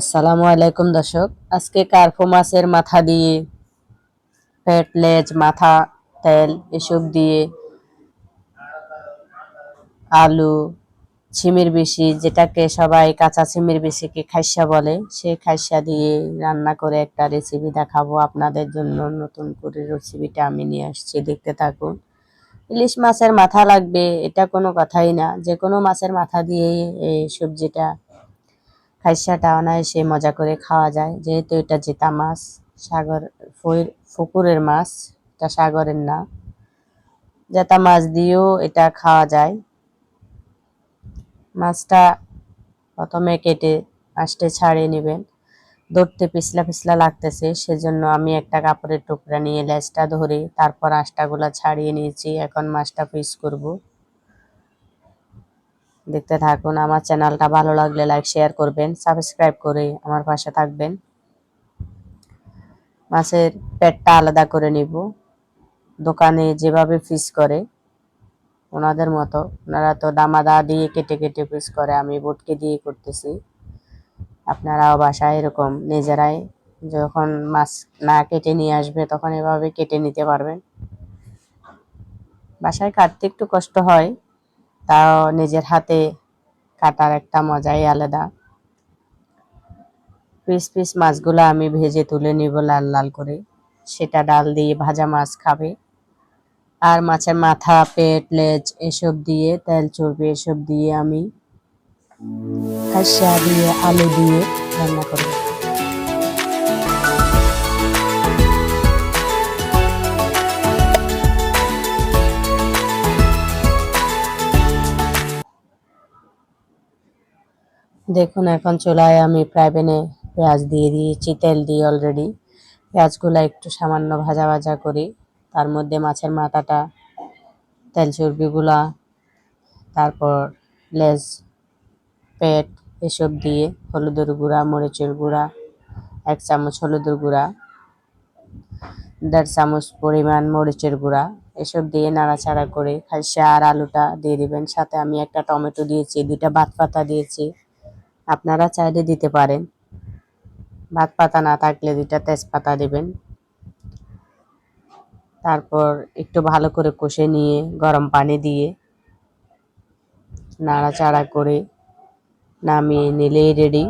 আসসালামু আলাইকুম দর্শক। আজকে কার্ফো মাছের মাথা দিয়ে পেট লেজ, মাথা, তেল এসব দিয়ে আলু, ছিমির বেশি, যেটাকে সবাই কাঁচা ছিমির বেশিকে খাইসা বলে, সেই খাইসা দিয়ে রান্না করে একটা রেসিপি দেখাবো আপনাদের জন্য। নতুন করে রেসিপিটা আমি নিয়ে আসছি, দেখতে থাকুন। ইলিশ মাছের মাথা লাগবে, এটা কোনো কথাই না। যে কোনো মাছের মাথা দিয়েই এই সবজিটা খাইসাটা অনায়াসে মজা করে খাওয়া যায়। যেহেতু এটা জেতা মাছ, সাগর পুকুরের মাছ, এটা সাগরের না। জেতা মাছ দিয়েও এটা খাওয়া যায়। মাছটা প্রথমে কেটে মাছটা ছাড়িয়ে নেবেন। ধরতে পিছলা পিছলা লাগতেছে, সেজন্য আমি একটা কাপড়ের টুকরা নিয়ে লেজটা ধরে তারপর আঁশটাগুলো ছাড়িয়ে নিয়েছি। এখন মাছটা পিস করব। দেখতে থাকুন। আমার চ্যানেলটা ভালো লাগলে লাইক শেয়ার করবেন সাবস্ক্রাইব করে আমার পাশে থাকবেন। মাছের পেটটা আলাদা করে নিব। দোকানে যেভাবে ফিস করে, ওনাদের মতো। ওনারা তো দামাদা দিয়ে কেটে কেটে পিস করে, আমি বটকে দিয়ে করতেছি। আপনারাও বাসায় এরকম নিজেরাই যখন মাছ না কেটে নিয়ে আসবে, তখন এভাবে কেটে নিতে পারবেন। বাসায় কাটতে একটু কষ্ট হয়। তাও নিজের হাতে কাটার একটা মজাই আলাদা। পিস পিস মাছগুলো আমি ভেজে তুলে নিব লাল লাল করে। সেটা ডাল দিয়ে ভাজা মাছ খাবে। আর মাছের মাথা, পেট, লেজ এসব দিয়ে, তেল চর্বি এসব দিয়ে আমি খাসা দিয়ে, আলু দিয়ে রান্না করব। দেখুন, এখন চুলায় আমি প্রাইভেনে পেঁয়াজ দিয়ে দিয়েছি, তেল দিয়ে অলরেডি পেঁয়াজগুলো একটু সামান্য ভাজা ভাজা করি। তার মধ্যে মাছের মাথাটা তেল চর্বিগুলা তারপর লেজ, পেট এসব দিয়ে হলুদের গুঁড়া, মরিচের গুঁড়া, এক চামচ হলুদের গুঁড়া, দেড় চামচ পরিমাণ মরিচের গুঁড়া, এসব দিয়ে নাড়াচাড়া করে খাইসা আর আলুটা দিয়ে দিবেন। সাথে আমি একটা টমেটো দিয়েছি, দুইটা ভাত পাতা দিয়েছি। আপনারা চাইলে দিতে পারেন। ভাত পাতা না থাকলে দুইটা তেজপাতা দেবেন। তারপর একটু ভালো করে কষে নিয়ে গরম পানি দিয়ে নাড়াচাড়া করে নামিয়ে নিলেই রেডি